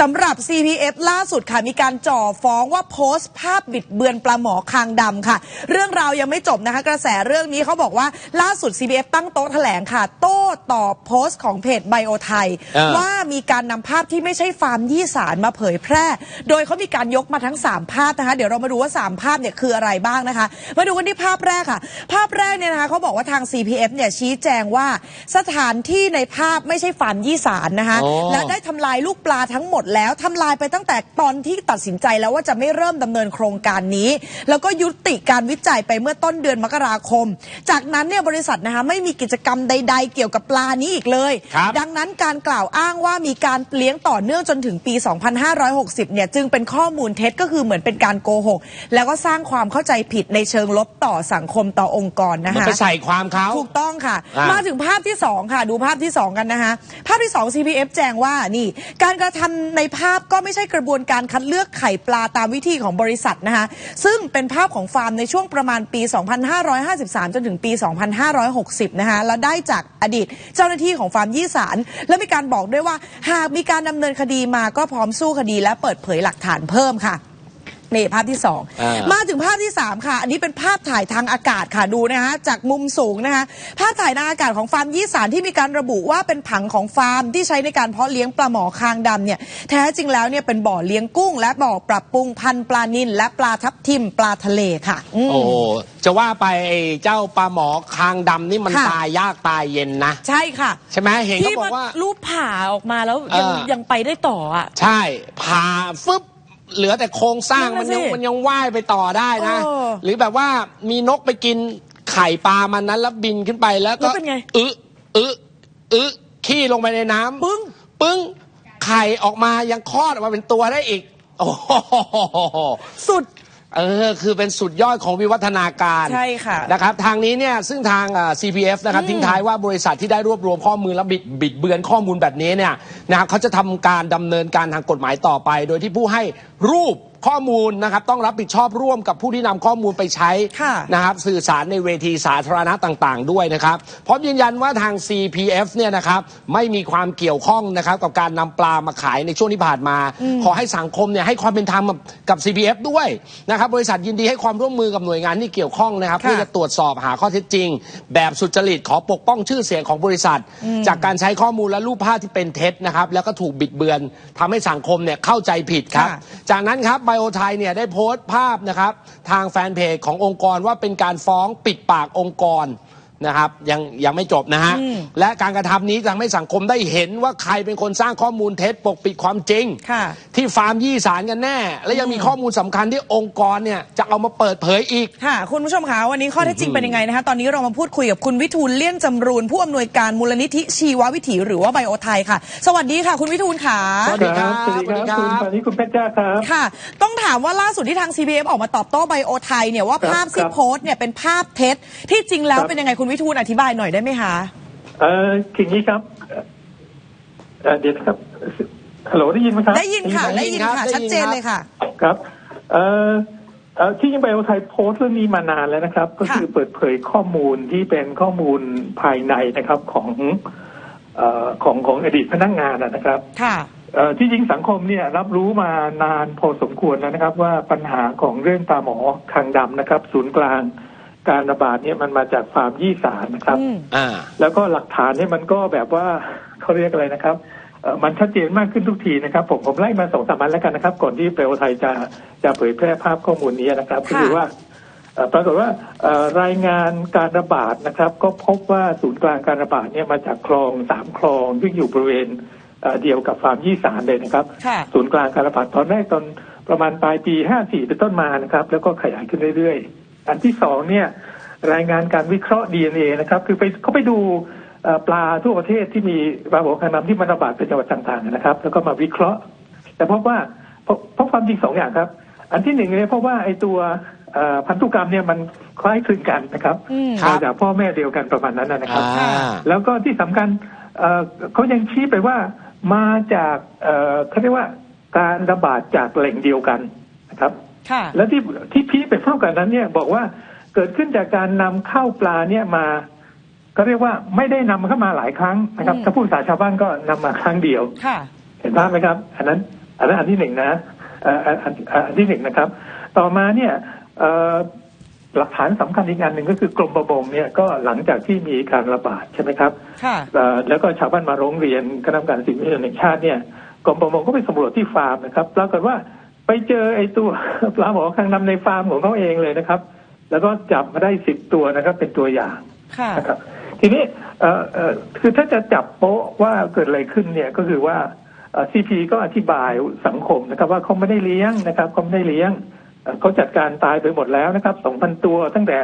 สำหรับ CPF ล่าสุดค่ะ มีการจ่อฟ้องว่าโพสต์ ภาพบิดเบือนปลาหมอคางดำค่ะ เรื่องราวยังไม่จบนะคะ กระแสเรื่องนี้เขาบอกว่าล่าสุด CPF ตั้งโต๊ะแถลงค่ะ โต้ตอบโพสต์ของเพจไบโอไทย อ่า ว่ามีการนำภาพที่ไม่ใช่ฟาร์มยี่สารมาเผยแพร่ โดยเขามีการยกมาทั้ง 3 ภาพนะคะ เดี๋ยวเรามาดูว่า 3 ภาพเนี่ยคืออะไรบ้างนะคะ มาดูกันที่ภาพแรกค่ะ ภาพแรกเนี่ยนะคะเขาบอกว่าทาง CPF เนี่ยชี้แจงว่าสถานที่ในภาพไม่ใช่ฟาร์มยี่สารนะคะ อ๋อ และได้ทำลายลูกปลาทั้งหมดแล้วทำลายไปตั้งแต่ตอนที่ตัดสินใจแล้วว่าจะไม่เริ่มดำเนินโครงการนี้ แล้วก็ยุติการวิจัยไปเมื่อต้นเดือนมกราคม จากนั้นเนี่ยบริษัทนะคะไม่มีกิจกรรมใด ๆ เกี่ยวกับปลานี้อีกเลย ครับ ดังนั้นการกล่าวอ้างว่ามีการเลี้ยงต่อเนื่องจนถึงปี 2560 เนี่ยจึงเป็นข้อมูลเท็จก็คือเหมือนเป็นการโกหก แล้วก็สร้างความเข้าใจผิดในเชิงลบต่อสังคมต่อองค์กรนะมันคะไปใส่ความเขา ถูกต้องค่ะ อ่าม มาถึงภาพที่ 2 ค่ะ ดูภาพที่ 2 กันนะคะ ภาพที่ 2 CPF แจ้งว่านี่ การกระทำในภาพก็ไม่ใช่กระบวนการคัดเลือกไข่ปลาตามวิธีของบริษัทนะคะ ซึ่งเป็นภาพของฟาร์มในช่วงประมาณปี 2553 จนถึงปี 2560 นะคะ แล้วได้จากอดีตเจ้าหน้าที่ของฟาร์มยี่สาร และมีการบอกด้วยว่า หากมีการดำเนินคดีมาก็พร้อมสู้คดีและเปิดเผยหลักฐานเพิ่มค่ะ นี่ภาพที่สองอ่ามาถึงภาพที่3ค่ะ อันนี้เป็นภาพถ่ายทางอากาศค่ะดูนะคะจากมุมสูงนะคะภาพถ่ายทางอากาศของฟาร์มยี่สารที่มีการระบุว่าเป็นผังของฟาร์มที่ใช้ในการเพาะเลี้ยงปลาหมอคางดำเนี่ยแท้จริงแล้วเนี่ยเป็นบ่อเลี้ยงกุ้ง และบ่อปรับปรุงพันธุ์ปลานิลและปลาทับทิมปลาทะเลค่ะอืมโอ้จะว่าไปไอ้เจ้าปลาหมอคางดำนี่มันค่ะตายยากตายเย็นนะ ใช่ค่ะ ใช่ไหมเห็นเขาที่บอมันกว่ารูปผ่าออกมาแล้วยังเออยังไปได้ต่ออะใช่ผ่าฟึบ เหลือแต่โครงสร้างนั่มันนน่ะยังสิมันยังว่ายไปต่อได้นะ เออหรือแบบว่ามีนกไปกินไข่ปลามันนั้นแล้วบินขึ้นไปแล้วแล้ก็วเป็นไง อึอึอึขี้ลงไปในน้ำ ปึ้ง ปึ้งไข่ออกมายังคลอดออกมาเป็นตัวได้อีก โอ้โห สุด เออคือเป็นสุดยอดของวิวัฒนาการใช่ค่ะนะครับทางนี้เนี่ยซึ่งทางอ่า CPF นะครับทิ้งท้ายว่าบริษัทที่ได้รวบรวมข้อมูลและบิดบิดเบือนข้อมูลแบบนี้เนี่ยนะครับเขาจะทำการดำเนินการทางกฎหมายต่อไป โดยที่ผู้ให้รูป ข้อมูลนะครับต้องรับผิดชอบร่วมกับผู้ที่นำข้อมูลไปใช้ค่ะนะครับสื่อสารในเวทีสาธารณะต่าง ๆ ด้วยนะครับพร้อมยืนยันว่าทาง CPF เนี่ยนะครับไม่มีความเกี่ยวข้องนะครับกับการนำปลามาขายในช่วงที่ผ่านมา ขอให้สังคมเนี่ยให้ความเป็นธรรมกับกับ CPF ด้วยนะครับบริษัทยินดีให้ความร่วมมือกับหน่วยงานที่เกี่ยวข้องนะครับค่ะเพื่อจะตรวจสอบหาข้อเท็จจริง แบบสุจริตขอปกป้องชื่อเสียงของบริษัท จากการใช้ข้อมูลและรูปภาพที่เป็นเท็จนะครับแล้วก็ถูกบิดเบือนทำให้สังคมเนี่ยเข้าใจผิดครับค่ะจากนั้นครับไบโอไทยเนี่ยได้โพสต์ภาพนะครับทางแฟนเพจขององค์กรว่าเป็นการฟ้องปิดปากองค์กร นะครับยังยังไม่จบนะฮะอืมและการกระทำนี้จะทำให้สังคมได้เห็นว่าใครเป็นคนสร้างข้อมูลเท็จปกปิดความจริงค่ะที่ฟาร์มยี่สารกันแน่ และยังมีข้อมูลสำคัญที่องค์กรเนี่ยจะเอามาเปิดเผยอีกค่ะคุณผู้ชมคะวันนี้ข้อเท็จจริงเป็นยังไงนะคะตอนนี้เรามาพูดคุยกับคุณวิทูลเลี่ยนจำรูนผู้อำนวยการมูลนิธิชีววิถีหรือว่าไบโอไทยค่ะ สวัสดีค่ะ คุณวิทูลค่ะสวัสดีครับสวัสดีครับสวัสดีครับคุณตอนนี้คุณเพชรจ้าครับค่ะ ต้องถามว่าล่าสุดที่ทาง CBF ออกมาตอบโต้ไบโอไทยเนี่ยว่าครับภาพที่ครับโพสต์เนี่ยเป็นภาพเท็จที่จริงแล้วครับเป็นยังไงคุณวิทูลอธิบายหน่อยได้ไหมคะเอ่อคืออย่างนี้ครับเอ่อเดี๋ยวนะครับฮัลโหลได้ยินไหมครับได้ยินค่ะ ได้ยินค่ะได้ยินครับชัดเจนเลยค่ะ ครับ เอ่อเอ่อที่ยังไบโอไทยโพสต์เรื่องนี้มานานแล้วนะครับ ก็คือเปิดเผยข้อมูลที่เป็นข้อมูลภายในนะครับของเอ่อของของอดีตพนักงานนะนะครับค่ะเอ่อที่จริงสังคมเนี่ยรับรู้มานานพอสมควรแล้วนะครับ ว่าปัญหาของเรื่องปลาหมอคางดำนะครับ ศูนย์กลาง การระบาดเนี่ยมันมาจากฟาร์มยี่สารนะครับอืมอ่า แล้วก็หลักฐานเนี่ยมันก็แบบว่าเขาเรียกอะไรนะครับเอ่อมันชัดเจนมากขึ้นทุกทีนะครับผมผมไล่มาสองสามวันแล้วกันนะครับ ก่อนที่เปลวไทยจะจะเผยแพร่ภาพข้อมูลนี้นะครับก็คือว่าเอ่อปรากฏว่าเอ่อรายงานการระบาดนะครับ ก็พบว่าศูนย์กลางการระบาดเนี่ยมาจากคลองสามคลองซึ่งอยู่บริเวณเอ่อเดียวกับฟาร์มยี่สารเลยนะครับค่ะศูนย์กลางการระบาดตอนแรกตอนประมาณปลายปี54เป็นต้นมานะครับ แล้วก็ขยายขึ้นเรื่อยๆ อันที่สองเนี่ยรายงานการวิเคราะห์ DNA นะครับ คือไปเขาไปดูเอ่อปลาทั่วประเทศที่มีปลาหัวคางดำที่มันระบาดเป็นจังหวัดต่างๆนะครับ แล้วก็มาวิเคราะห์ แต่พบว่าพบพบความจริงสองอย่างครับ อันที่หนึ่งเนี่ยเพราะว่าไอ้ตัวเอ่อพันธุกรรมเนี่ยมันคล้ายคลึงกันนะครับอืมครับมาจากพ่อแม่เดียวกันประมาณนั้นนะครับอ่าแล้วก็ที่สำคัญเอ่อเขายังชี้ไปว่ามาจากเอ่อเขาเรียกว่าการระบาดจากแหล่งเดียวกันนะครับค่ะ แล้วที่ที่พีคไปเท่ากันนั้นเนี่ยบอกว่าเกิดขึ้นจากการนำเข้าปลาเนี่ยมา ก็เรียกว่าไม่ได้นำเข้ามาหลายครั้งนะครับอืมถ้าพูดภาษาชาวบ้านก็นำมาครั้งเดียวค่ะเห็นภาพไหมครับ อันนั้น อันนั้นอันที่หนึ่งนะเอ่ออันอันอันอันที่หนึ่งนะครับ ต่อมาเนี่ยเอ่อหลักฐานสำคัญอีกอันหนึ่งก็คือกรมประมงเนี่ยก็หลังจากที่มีการระบาดใช่ไหมครับค่ะเอ่อแล้วก็ชาวบ้านมาร้องเรียนคณะกรรมการสิ่งแวดล้อมแห่งชาติเนี่ยกรมประมงก็ไปสำรวจที่ฟาร์มนะครับปรากฏว่า ไปเจอไอ้ตัวปลาหมอคางดำในฟาร์มของเขาเองเลยนะครับ แล้วก็จับมาได้สิบตัวนะครับ เป็นตัวอย่างค่ะนะครับ ทีนี้เอ่อเอ่อคือถ้าจะจับโป๊ะว่าเกิดอะไรขึ้นเนี่ยก็คือว่าซีพีก็อธิบายสังคมนะครับ ว่าเขาไม่ได้เลี้ยงนะครับเขาไม่ได้เลี้ยงเอ่อเขาจัดการตายไปหมดแล้วนะครับสองพันตัวตั้งแต่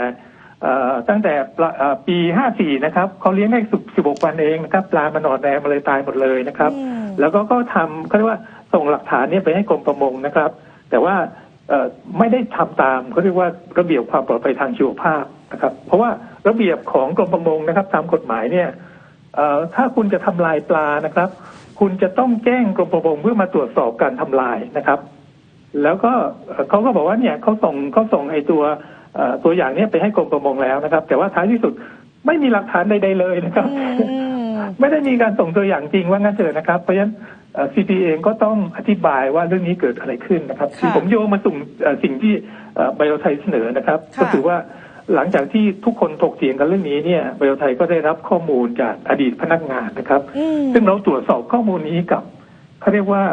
เอ่อตั้งแต่ปลาเอ่อปี54นะครับเขาเลี้ยงได้สิบ16วันเองนะครับ ปลามันนอนแรมมาเลยตายหมดเลยนะครับอืมแล้วก็ก็ทำเขาเรียกว่า ส่งหลักฐานเนี้ไปให้กรมประมงนะครับ แต่ว่าเอ่อไม่ได้ทำตามเขาเรียกว่าระเบียบความปลอดภัยทางชีวภาพนะครับ เพราะว่าระเบียบของกรมประมงนะครับ ตามกฎหมายเนี่ยเอ่อถ้าคุณจะทำลายปลานะครับ คุณจะต้องแจ้งกรมประมงเพื่อมาตรวจสอบการทำลายนะครับ แล้วก็เอ่อเขาก็บอกว่าเนี่ยเขาส่งเขาส่งไอ้ตัวเอ่อตัวอย่างเนี้ไปให้กรมประมงแล้วนะครับ แต่ว่าท้ายที่สุดไม่มีหลักฐานใดๆเลยนะครับอืมไม่ได้มีการส่งตัวอย่างจริงว่างั้นเถอะนะครับ เพราะฉะนั้น ซีพีเองก็ต้องอธิบายว่าเรื่องนี้เกิดอะไรขึ้นนะครับค่ะที่ผมโยงมาสู่เอ่อสิ่งที่ไบโอไทยเสนอนะครับค่ะก็คือว่าหลังจากที่ทุกคนถกเถียงกันเรื่องนี้เนี่ยไบโอไทยก็ได้รับข้อมูลจากอดีตพนักงานนะครับอืมซึ่งเราตรวจสอบข้อมูลนี้กับเขาเรียกว่า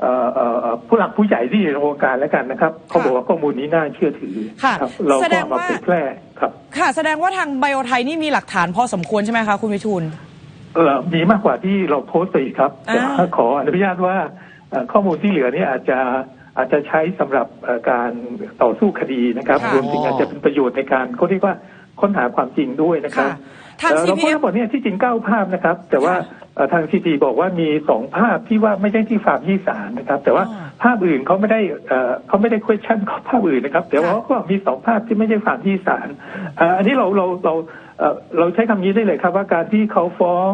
เอ่อเอ่อเอ่อผู้หลักผู้ใหญ่ที่อยู่ในวงการแล้วกันนะครับเขาบอกว่าข้อมูลนี้น่าเชื่อถือค่ะครับเราแสก็ดงเอามาว่าเผยแพร่ครับ ค่ะ แสดงว่าทางไบโอไทยนี่มีหลักฐานพอสมควรใช่ไหมคะคุณวิทูล เออมีมากกว่าที่เราโพสต์ไปอีกครับอ่าแต่ว่าขออนุญาตว่าเอ่อข้อมูลที่เหลือเนี่ยอาจจะอาจจะใช้สำหรับเอ่อการต่อสู้คดีนะครับค่ะรวมถึงอาจจะเป็นประโยชน์ในการเขาเรียกว่าค้นหาความจริงด้วยนะครับค่ะ ทางเอ่อเราโพส CPF ต์ทั้งหมดเนี่ยที่จริงเก้าภาพนะครับ แต่ว่าค่ะเอ่อทางซีพีบอกว่ามีสองภาพที่ว่าไม่ใช่ที่ฟาร์มยี่สารนะครับ แต่ว่าอ่าภาพอื่นเขาไม่ได้เอ่อเขาไม่ได้ question ของภาพอื่นนะครับแต่ว่าค่ะก็มีสองภาพที่ไม่ใช่ฟาร์มยี่สารเอ่ออันนี้เราเราเราเอ่อเราใช้คำนี้ได้เลยครับ ว่าการที่เขาฟ้อง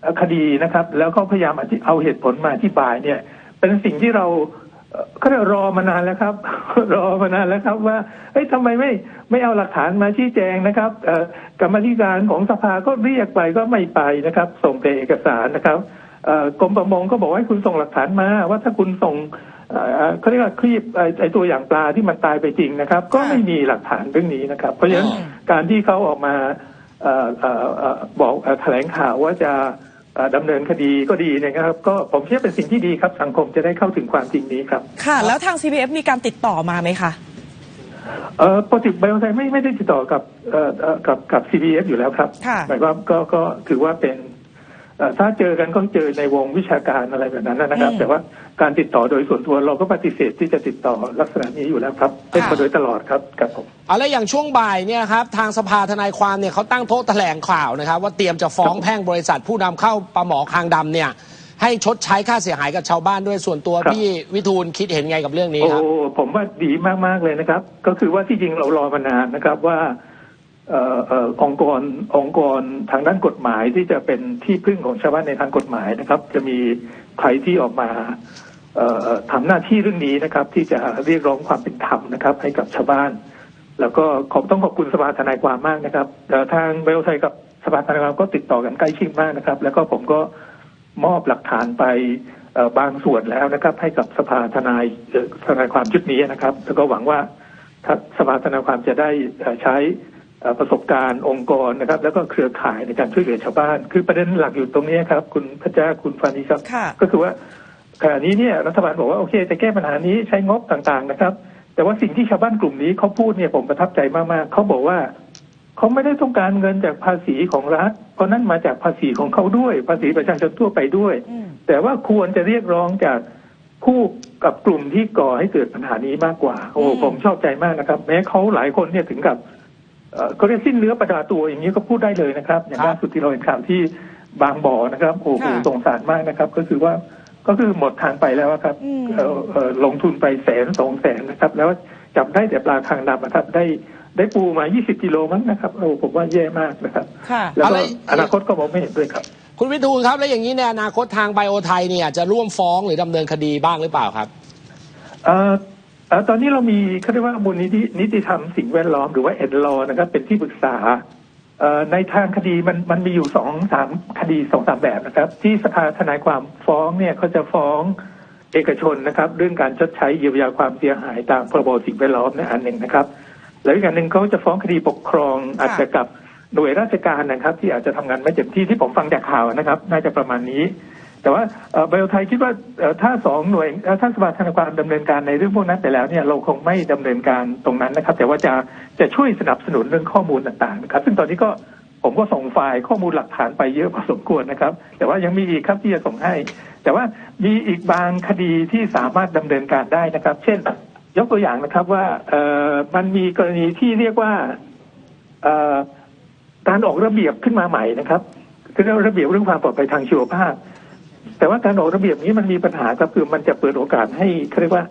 เอ่อคดีนะครับ แล้วก็พยายามอธิเอาเหตุผลมาอธิบายเนี่ย เป็นสิ่งที่เราเอ่อ ก็รอมานานแล้วครับ รอมานานแล้วครับ ว่าเฮ้ยทำไมไม่ไม่เอาหลักฐานมาชี้แจงนะครับเอ่อกรรมาธิการของสภาก็เรียกไปก็ไม่ไปนะครับ ส่งแต่เอกสารนะครับเอ่อกรมประมงก็บอกว่าให้คุณส่งหลักฐานมา ว่าถ้าคุณส่งเอ่อเอ่อเขาเรียกว่าคลีปไอ้ไอ้ตัวอย่างปลาที่มันตายไปจริงนะครับ ก็ไม่มีหลักฐานเรื่องนี้นะครับ เพราะฉะนั้นอืมการที่เขาออกมาเอ่อเอ่อเอ่อบอกเอ่อแถลงข่าวว่าจะเอ่อ ดำเนินคดีก็ดีนะครับ ก็ผมเชื่อเป็นสิ่งที่ดีครับ สังคมจะได้เข้าถึงความจริงนี้ครับ ค่ะ แล้วทาง CPF มีการติดต่อมาไหมคะเอ่อปกติไบโอไทยไม่ไม่ได้ติดต่อกับเอ่อเอ่อกับกับ CBF อยู่แล้วครับค่ะหมายความก็ก็ถือว่าเป็นเอ่อ ถ้าเจอกันก็เจอในวงวิชาการอะไรแบบนั้นนะครับอืมแต่ว่าการติดต่อโดยส่วนตัวเราก็ปฏิเสธที่จะติดต่อลักษณะนี้อยู่แล้วครับเป็นมาโดยตลอดครับกับผมเอาแล้วอย่างช่วงบ่ายเนี่ยครับทางสภาทนายความเนี่ยเขาตั้งโต๊ะแถลงข่าวนะครับ ว่าเตรียมจะฟ้องแพ่งบริษัทผู้นำเข้าปลาหมอคางดำเนี่ยให้ชดใช้ค่าเสียหายกับชาวบ้านด้วยส่วนตัวครับพี่วิทูลคิดเห็นไงกับเรื่องนี้โอ้ครับผมว่าดีมากๆเลยนะครับ ก็คือว่าที่จริงเรารอมานานนะครับว่าเอองค์กรองค์กรทางด้านกฎหมายที่จะเป็นที่พึ่งของชาวบ้านในทางกฎหมายนะครับ จะมีใครที่ออกมาเอ่อเอ่อทำหน้าที่เรื่องนี้นะครับ ที่จะเรียกร้องความเป็นธรรมนะครับ ให้กับชาวบ้าน แล้วก็ขอบต้องขอบคุณสภาทนายความมากนะครับทางเบลไทยกับสภาทนายความก็ติดต่อกันใกล้ชิดมากนะครับ แล้วก็ผมก็มอบหลักฐานไปบางส่วนแล้วนะครับ ให้กับสภาทนายทนายความชุดนี้นะครับ แล้วก็หวังว่าถ้าสภาทนายความจะได้ใช้ ประสบการณ์องค์กรนะครับ แล้วก็เครือข่ายในการช่วยเหลือชาวบ้าน คือประเด็นหลักอยู่ตรงนี้ครับ คุณพระเจ้าคุณฟานีครับค่ะก็คือว่าขณะนี้เนี่ยรัฐบาลบอกว่าโอเค จะแก้ปัญหานี้ใช้งบต่างๆนะครับ แต่ว่าสิ่งที่ชาวบ้านกลุ่มนี้เขาพูดเนี่ยผมประทับใจมากๆเขาบอกว่าเขาไม่ได้ต้องการเงินจากภาษีของรัฐ เพราะนั่นมาจากภาษีของเขาด้วย ภาษีประชาชนทั่วไปด้วยอืมแต่ว่าควรจะเรียกร้องจากผู้กับกลุ่มที่ก่อให้เกิดปัญหานี้มากกว่า โอ้อืมผมชอบใจมากนะครับ แม้เขาหลายคนเนี่ยถึงกับ เอ่อเขาเรียกสิ้นเนื้อประดาตัวอย่างนี้ก็พูดได้เลยนะครับ อย่างครับล่าสุดที่เราเห็นข่าวที่บางบ่อนะครับโอ้โหค่ะสงสารมากนะครับ ก็คือว่าก็คือหมดทางไปแล้วอะครับอืมเอ่อเอ่อลงทุนไปแสนสองแสนนะครับ แล้วจับได้แต่ปลาคางดำนะครับ ได้ได้ปูมา 20 กิโลมั้งนะครับโอ้ผมว่าแย่มากนะครับค่ะแล้วอะไรก็อนาคตก็มองไม่เห็นด้วยครับ คุณวิทูลครับ แล้วอย่างนี้ในอนาคตทางไบโอไทยเนี่ยจะร่วมฟ้องหรือดำเนินคดีบ้างหรือเปล่าครับเอ่อเอ่อ ตอนนี้เรามีเขาเรียกว่ามูลนิธินิติธรรมสิ่งแวดล้อมหรือว่าเอ็ดลอนะครับ เป็นที่ปรึกษาเอ่อในทางคดีมันมันมีอยู่สองสามคดีสองสามแบบนะครับ ที่สภาทนายความฟ้องเนี่ยเขาจะฟ้องเอกชนนะครับ เรื่องการชดใช้เยียวยาความเสียหายตามพรบสิ่งแวดล้อมนะอันหนึ่งนะครับ แล้วอีกอันหนึ่งเขาจะฟ้องคดีปกครองอาจจะกับหน่วยราชการนะครับ ที่อาจจะทำงานไม่เต็มที่ที่ผมฟังจากข่าวนะครับ น่าจะประมาณนี้ แต่ว่าไบโอไทยคิดว่าถ้าสองหน่วยถ้าสภาธนาความดำเนินการในเรื่องพวกนั้นไปแล้วเนี่ยเราคงไม่ดำเนินการตรงนั้นนะครับ แต่ว่าจะจะช่วยสนับสนุนเรื่องข้อมูลต่างๆนะครับ ซึ่งตอนนี้ก็ผมก็ส่งไฟล์ข้อมูลหลักฐานไปเยอะพอสมควรนะครับ แต่ว่ายังมีอีกครับที่จะส่งให้ แต่ว่ามีอีกบางคดีที่สามารถดำเนินการได้นะครับ เช่น ยกตัวอย่างนะครับว่าเออมันมีกรณีที่เรียกว่าเออการออกระเบียบขึ้นมาใหม่นะครับคือเราระเบียบเรื่องความปลอดภัยทางชีวภาพ แต่ว่าการออกระเบียบนี้มันมีปัญหาครับคือมันจะเปิดโอกาสให้เขาเรียกว่า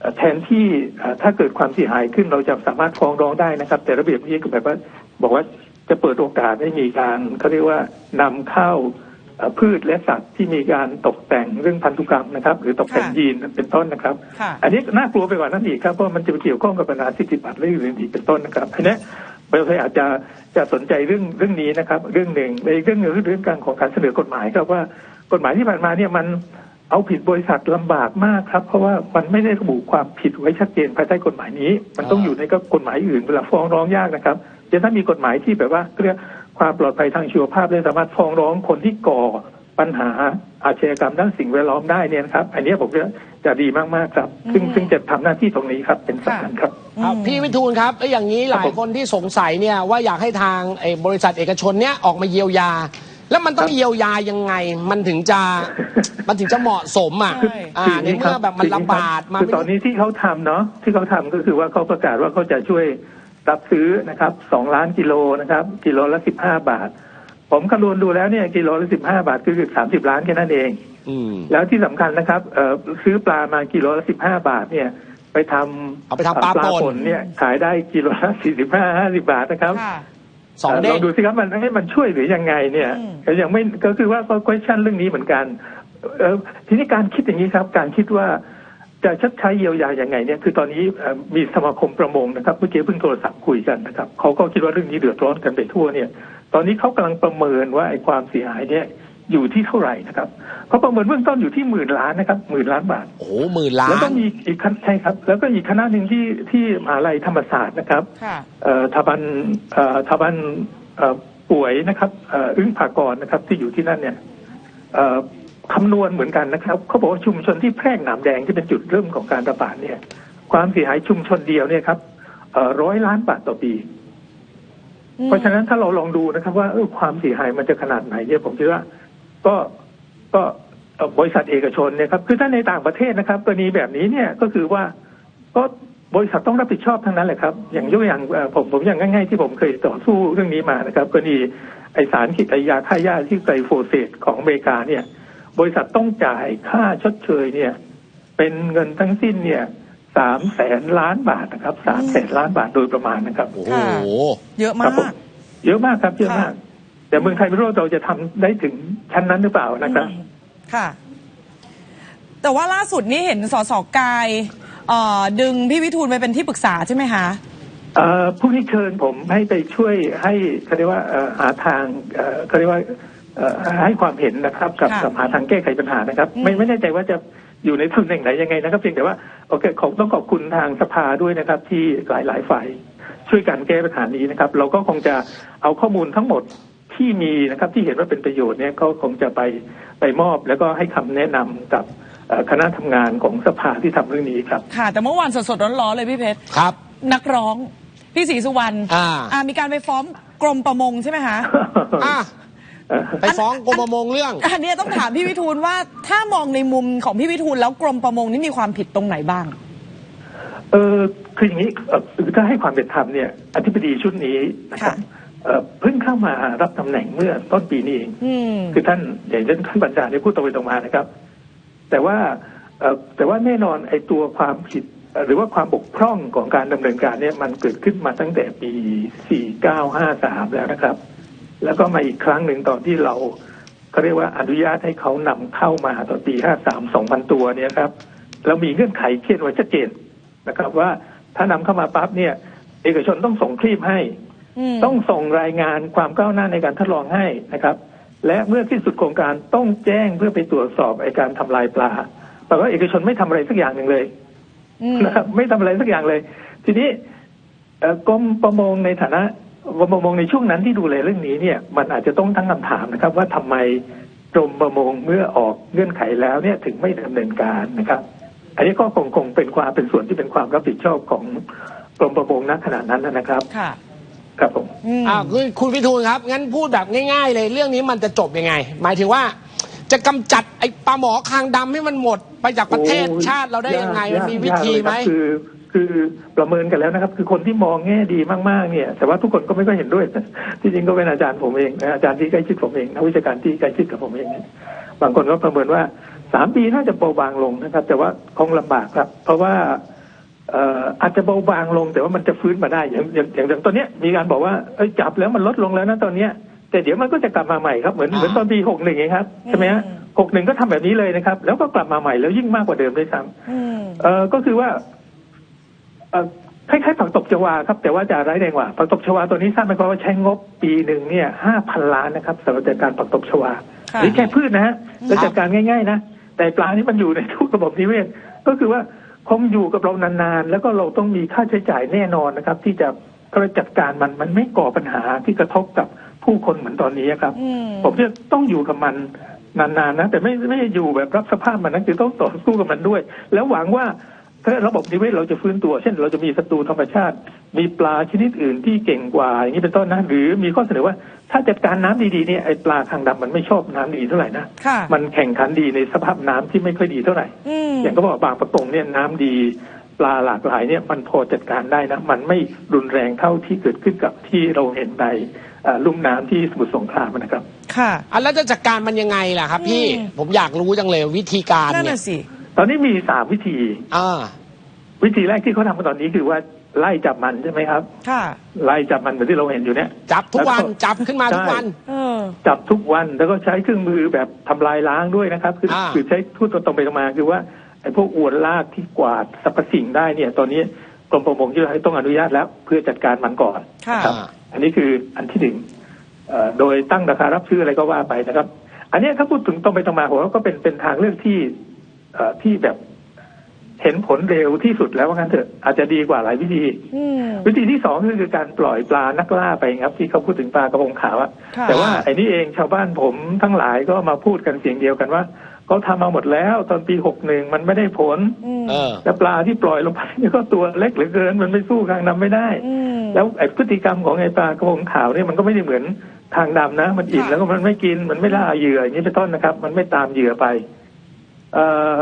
เอ่อแทนที่เอ่อถ้าเกิดความเสียหายขึ้นเราจะสามารถฟ้องร้องได้นะครับ แต่ระเบียบนี้ก็แบบว่าบอกว่าจะเปิดโอกาสให้มีการเขาเรียกว่านำเข้าเอ่อพืชและสัตว์ที่มีการตกแต่งเรื่องพันธุกรรมนะครับ หรือตกแต่งค่ะยีนเป็นต้นนะครับค่ะอันนี้น่ากลัวไปกว่านั้นอีกครับเพราะมันจะไปเกี่ยวข้องกับปัญหาสิทธิบัตรและอื่นๆอีกเป็นต้นนะครับอันนี้บริษัทอาจจะจะสนใจเรื่องเรื่องนี้นะครับ เรื่องหนึ่งในเรื่องหนึ่งคือเรื่องการของการเสนอกฎหมายครับว่า กฎหมายที่ผ่านมาเนี่ยมันเอาผิดบริษัทลำบากมากครับ เพราะว่ามันไม่ได้ระบุความผิดไว้ชัดเจนภายใต้กฎหมายนี้ มันต้องอยู่ในก็กฎหมายอื่นเวลาฟ้องร้องยากนะครับเดี๋ยวถ้ามีกฎหมายที่แบบว่าเรียกความปลอดภัยทางชีวภาพได้สามารถฟ้องร้องคนที่ก่อปัญหาอาชญากรรมด้านสิ่งแวดล้อมได้เนี่ยนะครับ อันนี้ผมว่าจะดีมากๆครับ ซึ่งอืมซึ่งจะทำหน้าที่ตรงนี้ครับเป็นสำคัญครับครับพี่วิทูลครับแล้วอย่างนี้หลายผมคนที่สงสัยเนี่ยว่าอยากให้ทางไอ้บริษัทเอกชนเนี่ยออกมาเยียวยา แล้วมันต้องครับเยียวยายังไง มันถึงจะมันถึงจะเหมาะสมอะใช่ อ่าในเมื่อแบบมันลำบากมาคือตอนนี้ที่เขาทำเนาะที่เขาทำก็คือว่าเขาประกาศว่าเขาจะช่วยรับซื้อนะครับสองล้านกิโลนะครับ กิโลละสิบห้าบาท ผมคำนวณดูแล้วเนี่ยกิโลละสิบห้าบาทคือสามสิบล้านแค่นั้นเอง อืม แล้วที่สำคัญนะครับเอ่อซื้อปลามากิโลละสิบห้าบาทเนี่ย ไปทำเอาไปทำปลาป่น เนี่ยขายได้กิโลละสี่สิบห้าห้าสิบาทนะครับ ค่ะ สองเด้ลองงดูสิครับมันให้มันช่วยหรือยังไงเนี่ยอืมก็ยังไม่ก็คือว่าก็ question เรื่องนี้เหมือนกันเอ่อทีนี้การคิดอย่างนี้ครับ การคิดว่าจะชดใช้เยียวยาอย่างไงเนี่ยคือตอนนี้เอ่อมีสมาคมประมงนะครับเมื่อกี้เพิ่งโทรศัพท์คุยกันนะครับเขาก็คิดว่าเรื่องนี้เดือดร้อนกันไปทั่วเนี่ย ตอนนี้เขากำลังประเมินว่าไอ้ความเสียหายเนี่ย อยู่ที่เท่าไหร่นะครับเขาประเมินเบื้องต้นอยู่ที่หมื่นล้านนะครับหมื่นล้านบาท โอ้โหหมื่นล้าแล้วก็นมีอีกคณะใช่ครับ แล้วก็อีกคณะหนึ่งที่ที่มหาลัยธรรมศาสตร์นะครับค่ะเอ่อทบันเอ่อทบันเอ่อป่วยนะครับเอ่ออึ้งผากรนะครับ ที่อยู่ที่นั่นเนี่ยเอ่อคำนวณเหมือนกันนะครับเขาบอกว่าชุมชนที่แพร่งหนามแดงที่เป็นจุดเริ่มของการระบาดเนี่ย ความเสียหายชุมชนเดียวเนี่ยครับร้อยล้านบาทต่อปีอืมเพราะฉะนั้นถ้าเราลองดูนะครับว่าเออความเสียหายมันจะขนาดไหนเนี่ยผมคิดว่า ก็ก็เอ่อบริษัทเอกชนเนี่ยครับคือถ้าในต่างประเทศนะครับกรณีแบบนี้เนี่ยก็คือว่าก็บริษัทต้องรับผิดชอบทั้งนั้นแหละครับ อย่างยกอย่างเอ่อผมผมอย่างง่าย ๆ ที่ผมเคยต่อสู้เรื่องนี้มานะครับกรณีไอสารขีดไอยาฆ่าหญ้าที่ไกลโฟเสตของอเมริกาเนี่ย บริษัทต้องจ่ายค่าชดเชยเนี่ย เป็นเงินทั้งสิ้นเนี่ยสามแสนล้านบาทนะครับสามแสนล้านบาทโดยประมาณนะครับโอ้โหเยอะคมารับผมกเยอะมากครับเยอะมากค่ะ แต่เมืองไทยไม่รู้ว่าเราจะทำได้ถึงชั้นนั้นหรือเปล่านะครับอืมค่ะ แต่ว่าล่าสุดนี้เห็นสสกายเอ่อดึงพี่วิทูลไปเป็นที่ปรึกษาใช่ไหมคะเอ่อผู้ที่เชิญผมให้ไปช่วยให้เขาเรียกว่าเอ่อหาทางเอ่อเขาเรียกว่าเอ่อให้ความเห็นนะครับกับค่ะกับหาทางแก้ไขปัญหานะครับอืมไม่ไม่แน่ใจว่าจะอยู่ในตำแหน่งไหนยังไงนะครับเพียงแต่ว่าโอเคขอต้องขอบคุณทางสภาด้วยนะครับ ที่หลายหลายๆฝ่ายช่วยกันแก้ปัญหานี้นะครับ เราก็คงจะเอาข้อมูลทั้งหมด ที่มีนะครับที่เห็นว่าเป็นประโยชน์เนี่ยก็คงจะไปไปมอบแล้วก็ให้คำแนะนำกับเอ่อคณะทำงานของสภาที่ทำเรื่องนี้ครับ ค่ะ แต่เมื่อวานสดๆร้อนๆเลยพี่เพชรครับ นักร้องพี่ศรีสุวรรณอ่าอ่ามีการไปฟ้องกรมประมงใช่ไหมคะอะไปฟ้องกรมประมงเรื่อง อันเนี้ยต้องถามพี่วิทูลว่าถ้ามองในมุมของพี่วิทูลแล้วกรมประมงนี่มีความผิดตรงไหนบ้าง เออคืออย่างนี้เอ่อถ้าให้ความเป็นธรรมเนี่ย อธิบดีชุดนี้นะครับค่ะ เอ่อเพิ่งเข้ามารับตำแหน่งเมื่อต้นปีนี้เองอืมคือท่านอย่างเช่นท่านบัญชาเนี่ยพูดตรงไปตรงมานะครับ แต่ว่าเอ่อแต่ว่าแน่นอนไอ้ตัวความผิดเอ่อหรือว่าความบกพร่องของการดำเนินการเนี่ยมันเกิดขึ้นมาตั้งแต่ปี 4953 แล้วนะครับ แล้วก็มาอีกครั้งหนึ่งตอนที่เราเขาเรียกว่าอนุญาตให้เขานำเข้ามาตอนปี 53 2,000 ตัวเนี่ยครับแล้วมีเงื่อนไขเขียนไว้ชัดเจนนะครับ ว่าถ้านำเข้ามาปั๊บเนี่ย เอกชนต้องส่งคลิปให้อืม ต้องส่งรายงานความก้าวหน้าในการทดลองให้นะครับ และเมื่อที่สุดโครงการต้องแจ้งเพื่อไปตรวจสอบไอการทำลายปลาปแต่ว่าเอกชนไม่ทำอะไรสักอย่างหนึ่งเลยอืมนะครับไม่ทำอะไรสักอย่างเลย ทีนี้เอ่อกรมประมงในฐานะกรมประมงในช่วงนั้นที่ดูแลเรื่องนี้เนี่ย มันอาจจะต้องตั้งคำถามนะครับ ว่าทำไมกรมประมงเมื่อออกเงื่อนไขแล้วเนี่ยถึงไม่ดำเนินการนะครับ อันนี้ก็คงคงเป็นความเป็นส่วนที่เป็นความรับผิดชอบของกรมประมงณขณะนั้นนะครับ ค่ะครับผมอืมอ่าคุณคุณพิทูลครับ งั้นพูดแบบง่าย ๆ เลยเรื่องนี้มันจะจบยังไง หมายถึงว่า จะกำจัดไอ้ปลาหมอคางดำให้มันหมดไปจากประเทศโอ้ยชาติเราได้ยังไงยากมันมีวิธียากเลยไหมครับคือคือประเมินกันแล้วนะครับ คือคนที่มองแง่ดีมากๆเนี่ย แต่ว่าทุกคนก็ไม่ก็เห็นด้วยที่จริงก็เป็นอาจารย์ผมเองนะอาจารย์ที่ใกล้ชิดผมเองนักวิชาการที่ใกล้ชิดกับผมเองเนี่ยบางคนก็ประเมินว่าสามปีน่าจะเบาบางลงนะครับ แต่ว่าคงลำบากครับ เพราะว่าเอ่ออาจจะเบาบางลงแต่ว่ามันจะฟื้นมาได้อย่างอย่างอย่างอย่างตอนเนี้ยมีการบอกว่าเอ้ยจับแล้วมันลดลงแล้วนะตอนเนี้ยแต่เดี๋ยวมันก็จะกลับมาใหม่ครับเหมือนอ่าเหมือนตอนปีหกหนึ่งเองครับใช่ไหมฮะอืมหกหนึ่งก็ทำแบบนี้เลยนะครับ แล้วก็กลับมาใหม่แล้วยิ่งมากกว่าเดิมด้วยซ้ำอืมเออก็คือว่าเออคล้ายๆผักตบชวาครับแต่ว่าจะร้ายแรงกว่าผักตบชวาตัวนี้ทราบไหมครับว่าใช้งบปีหนึ่งเนี่ยห้าพันล้านนะครับสำหรับจัดการผักตบชวาค่ะนี่แค่พืชนะฮะแล้วครับจัดการง่าย ๆ นะแต่ปลานี่มันอยู่ในทุกระบบนิเวศก็คือว่า คงอยู่กับเรานานๆ แล้วก็เราต้องมีค่าใช้จ่ายแน่นอนนะครับ ที่จะก็จัดการมันมันไม่ก่อปัญหาที่กระทบกับผู้คนเหมือนตอนนี้ครับอืมผมจะต้องอยู่กับมันนานๆนะแต่ไม่ไม่ได้อยู่แบบรับสภาพมันนะคือต้องต่อสู้กับมันด้วย แล้วหวังว่า ถ้าระบบนิเวศเราจะฟื้นตัว เช่น เราจะมีศัตรูธรรมชาติ มีปลาชนิดอื่นที่เก่งกว่า อย่างนี้เป็นต้นนะหรือมีข้อเสนอว่าถ้าจัดการน้ำดีๆเนี่ยไอปลาคางดำมันไม่ชอบน้ำดีเท่าไหร่นะค่ะมันแข่งขันดีในสภาพน้ำที่ไม่ค่อยดีเท่าไหร่อืมอย่างก็บอกบางประกงเนี่ยน้ำดีปลาหลากหลายเนี่ยมันพอจัดการได้นะมันไม่รุนแรงเท่าที่เกิดขึ้นกับที่เราเห็นในเอ่อลุ่มน้ำที่สมุทรสงครามนะครับค่ะอะแล้วจะจัดการมันยังไงล่ะครับ พี่อืมผมอยากรู้จังเลยวิธีการนั่นเนี่ยน่ะสิ ตอนนี้มีสามวิธี อ่า วิธีแรกที่เขาทำกันตอนนี้คือว่าไล่จับมันใช่ไหมครับ ค่ะ ไล่จับมันเหมือนที่เราเห็นอยู่เนี่ย จับทุกวันแล้วก็จับขึ้นมาทุกวัน เออ จับทุกวันแล้วก็ใช้เครื่องมือแบบทำลายล้างด้วยนะครับ คืออ่าคือใช้พูดตรงๆไปตรงมาคือว่าไอ้พวกอวนลากที่กวาดสรรพสิ่งได้เนี่ย ตอนนี้กรมประมงที่ต้องอนุญาตแล้ว เพื่อจัดการมันก่อน ค่ะ ครับ อันนี้คืออันที่หนึ่งเอ่อโดยตั้งราคารับซื้ออะไรก็ว่าไปนะครับ อันเนี้ยถ้าพูดถึงตรงไปตรงมาผมว่าก็เป็นเป็นทางเลือกที่เอ่อ ที่แบบเห็นผลเร็วที่สุดแล้วว่างั้นเถอะอาจจะดีกว่าหลายวิธีอืมวิธีที่สองก็คือการปล่อยปลานักล่าไปครับ ที่เขาพูดถึงปลากระพงขาวอะค่ะแต่ว่าไอ้นี่เองชาวบ้านผมทั้งหลายก็มาพูดกันเสียงเดียวกันว่าเขาทำมาหมดแล้ว ตอนปีหกหนึ่งมันไม่ได้ผลอืมเออแต่ปลาที่ปล่อยลงไปนี่ก็ตัวเล็กเหลือเกิน มันไม่สู้ทางดำไม่ได้อืมแล้วไอ้พฤติกรรมของไอ้ปลากระพงขาวเนี่ยมันก็ไม่ได้เหมือนทางดำนะ มันอิ่มค่ะแล้วก็มันไม่กินมันไม่ล่าเหยื่ออย่างนี้เป็นต้นนะครับ มันไม่ตามเหยื่อไปเอ่อ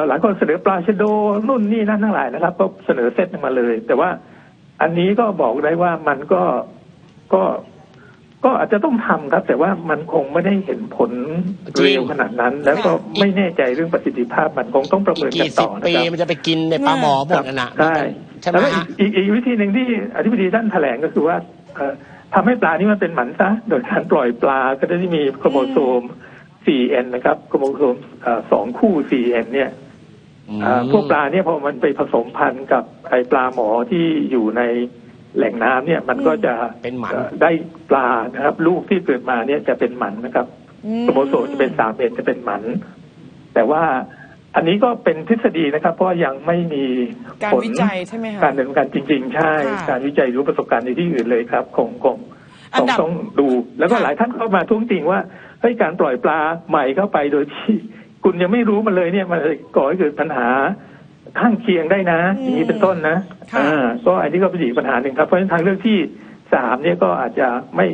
หลายคนเสนอปลาชะโดนู่นนี่นั่นทั้งหลายนะครับ ก็เสนอเซตมาเลย แต่ว่าอันนี้ก็บอกได้ว่ามันก็ก็ก็อาจจะต้องทำครับ แต่ว่ามันคงไม่ได้เห็นผลจริงเร็วขนาดนั้น แล้วก็ไม่แน่ใจเรื่องประสิทธิภาพมันคงต้องประเมินกันกี่สิต่บอนะปีครับมันจะไปกินในปลาหมอหมดน่ะนะใช่ใช่ไหมแล้วก็อีฮะกอีกอีกวิธีหนึ่งที่อธิบดีท่านแถลงก็คือว่าเอ่อทำให้ปลานี้มันเป็นหมันซะโดยการปล่อยปลาก็ได้ที่มีโครโมโซม 4n นะครับโครโมโซมเอ่อสองคู่ 4n เนี่ยเอ่อพวกปลาเนี่ยพอมันไปผสมพันธุ์กับไอปลาหมอที่อยู่ในแหล่งน้ำเนี่ยมันก็จะเป็นหมันอ่อได้ปลานะครับ ลูกที่เกิดมาเนี่ยจะเป็นหมันนะครับอืมโครโมโซมจะเป็นสามเอ็นจะเป็นหมัน แต่ว่าอันนี้ก็เป็นทฤษฎีนะครับ เพราะยังไม่มีการผลวิจัยใช่ไหมคะการดำเนินการจริง ๆ ใช่ค่ะการวิจัยหรือประสบการณ์ในที่อื่นเลยครับคงคงอัต้นองดับต้องดู แล้วก็ค่ะหลายท่านเข้ามาท้วงติงว่า เฮ้ยการปล่อยปลาใหม่เข้าไปโดยที่คุณยังไม่รู้มันเลยเนี่ยมันก่อให้เกิดปัญหาข้างเคียงได้นะ อย่างนี้เป็นต้นนะค่ะอ่าก็อันนี้ก็เป็นอีกปัญหาหนึ่งครับเพราะฉะนั้นทางเลือกที่สามเนี่ยก็อาจจะไม่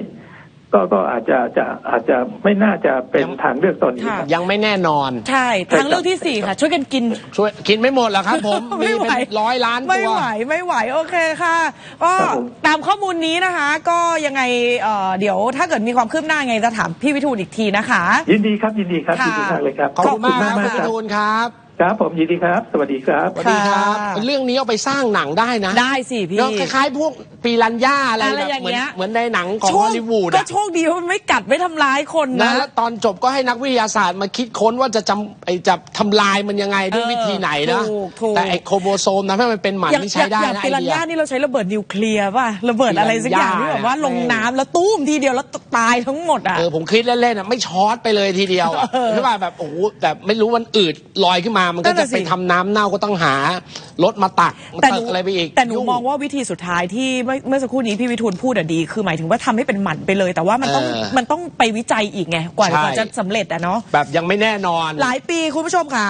ก็ก็อาจจะจะอาจจะไม่น่าจะเป็นทางเลือกตอนนี้ครับ ยังไม่แน่นอน ใช่ทางเลือกที่สี่ค่ะ ช่วยกันกิน ช่วยกินไม่หมดหรอกครับผม มีไม่ไหวเป็นร้อยล้านไม่ตัวไหว ไม่ไหว โอเคค่ะ ก็ครับผมตามข้อมูลนี้นะคะ ก็ยังไงเอ่อเดี๋ยวถ้าเกิดมีความคืบหน้าไงจะถามพี่วิทูลอีกทีนะคะ ยินดีครับยินดีครับค่ะยินดีมากเลยครับ ขอบคุณมากครับขคุณคพิรับทูลครับครับผมยินดีครับ สวัสดีครับสวัสดีครับค่ะเรื่องนี้เอาไปสร้างหนังได้นะ ได้สิพี่เนาะคล้ายๆพวก ปีรัญญาอะไรอะไรแบบอย่างเหมือนเงี้ยเหมือนในหนังของโชฮคอลลีวูดก็อะ โชคดีว่ามันไม่กัดไม่ทำร้ายคนนะ นะแล้วตอนจบก็ให้นักวิทยาศาสตร์มาคิดค้นว่าจะจำไอจะทำลายมันยังไงด้วยเออวิธีไหนนะ ถูกถูก แต่ไอโครโมโซมนะให้มันเป็นหมันอย่างนี่ใช้ได้อย่างนะปิไอรันเดีย ย่านี่เราใช้ระเบิดนิวเคลียร์ป่ะระเบิดอะไรสักอย่างปิรันย่าที่แบบว่าลงแม่งน้ำแล้วตุ้มทีเดียวแล้วตายทั้งหมดอะ เออผมคิดเล่นๆอะไม่ช็อตไปเลยทีเดียวอะเออใช่ป่ะแบบโอ้โหแต่ไม่รู้มันอืดลอยขึ้นมามันนั่ก็นจะน่ะสิไปทำน้ำเน่าก็ต้องหา รถมาตักมาแต่หตันูกอะไรไปอีก แต่หนูยุ่มองว่าวิธีสุดท้ายที่เมื่อเมื่อสักครู่นี้พี่วิทูลพูดอะดี คือหมายถึงว่าทำให้เป็นหมันไปเลย แต่ว่ามันต้องเออมันต้องไปวิจัยอีกไงกว่าใช่กว่าจะสำเร็จอะเนาะแบบยังไม่แน่นอน หลายปีคุณผู้ชมค่ะ